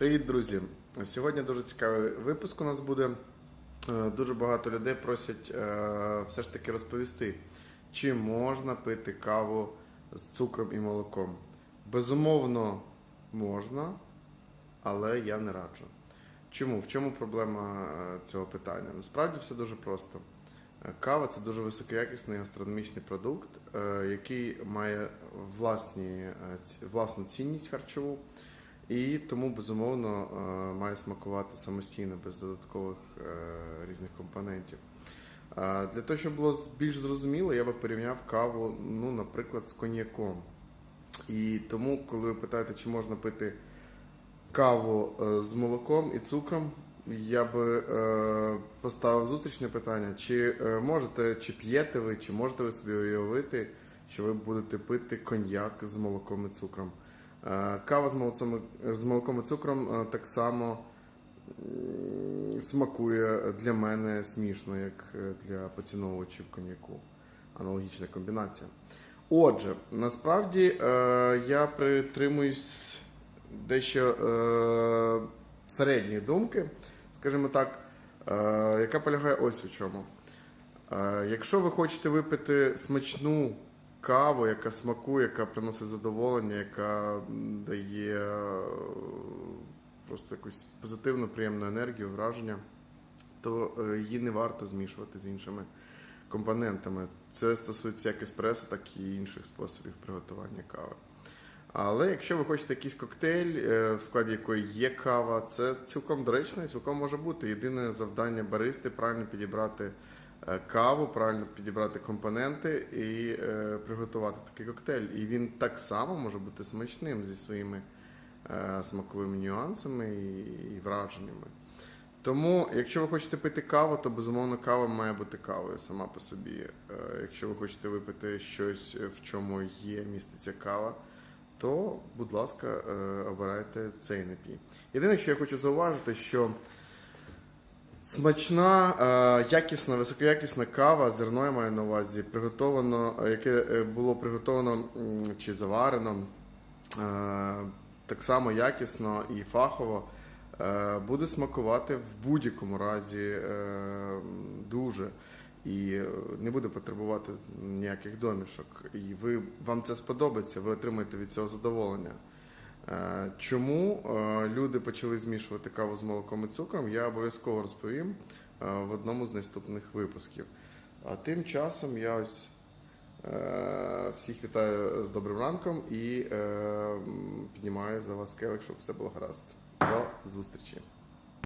Привіт, друзі! Сьогодні дуже цікавий випуск у нас буде. Е, Дуже багато людей просять е, все ж таки розповісти, чи можна пити каву з цукром і молоком. Безумовно, можна, але я не раджу. Чому? В чому проблема е, цього питання? Насправді все дуже просто. Кава це дуже високоякісний гастрономічний продукт, який має власні, власну цінність харчову. І тому, безумовно, е, має смакувати самостійно, без додаткових е, різних компонентів. Е, Для того, щоб було більш зрозуміло, я би порівняв каву, ну, наприклад, з коньяком. І тому, коли ви питаєте, чи можна пити каву з молоком і цукром, я би поставив зустрічне питання: чи можете, чи п'єте ви, чи можете ви собі уявити, що ви будете пити коньяк з молоком і цукром. Е, Кава з молоком, з молоком і цукром е, так само смакує для мене смішно, як е, для поціновувачів коньяку. Аналогічна комбінація. Отже, насправді я притримуюсь дещо середньої думки, скажімо так, яка полягає ось у чому. Якщо ви хочете випити смачну каву, яка смакує, яка приносить задоволення, яка дає е, просто якусь позитивну, приємну енергію, враження, то е, її не варто змішувати з іншими компонентами. Це стосується як еспресо, так і інших способів приготування кави. Але якщо ви хочете якийсь коктейль, е, в складі якої є кава, це цілком доречно і цілком може бути. Єдине завдання баристи правильно підібрати каву, правильно підібрати компоненти і е, приготувати такий коктейль. І він так само може бути смачним зі своїми е, смаковими нюансами і, і враженнями. Тому, якщо ви хочете пити каву, то безумовно кава має бути кавою сама по собі. Е, Якщо ви хочете випити щось, е, в чому є міститься кава, то, будь ласка, е, обирайте цей напій. Єдине, що я хочу зауважити, що смачна, е, якісна, високоякісна кава, зерно я маю на увазі, приготовано, е, яке е, було приготовано чи заварено так само якісно і фахово. Буде смакувати в будь-якому разі дуже і не буде потребувати ніяких домішок. І ви вам це сподобається, ви отримаєте від цього задоволення. Е, Чому е, люди почали змішувати каву з молоком і цукром, я обов'язково розповім е, в одному з наступних випусків. А тим часом я ось всіх вітаю з добрим ранком і піднімаю за вас келик, щоб все було гаразд. До зустрічі!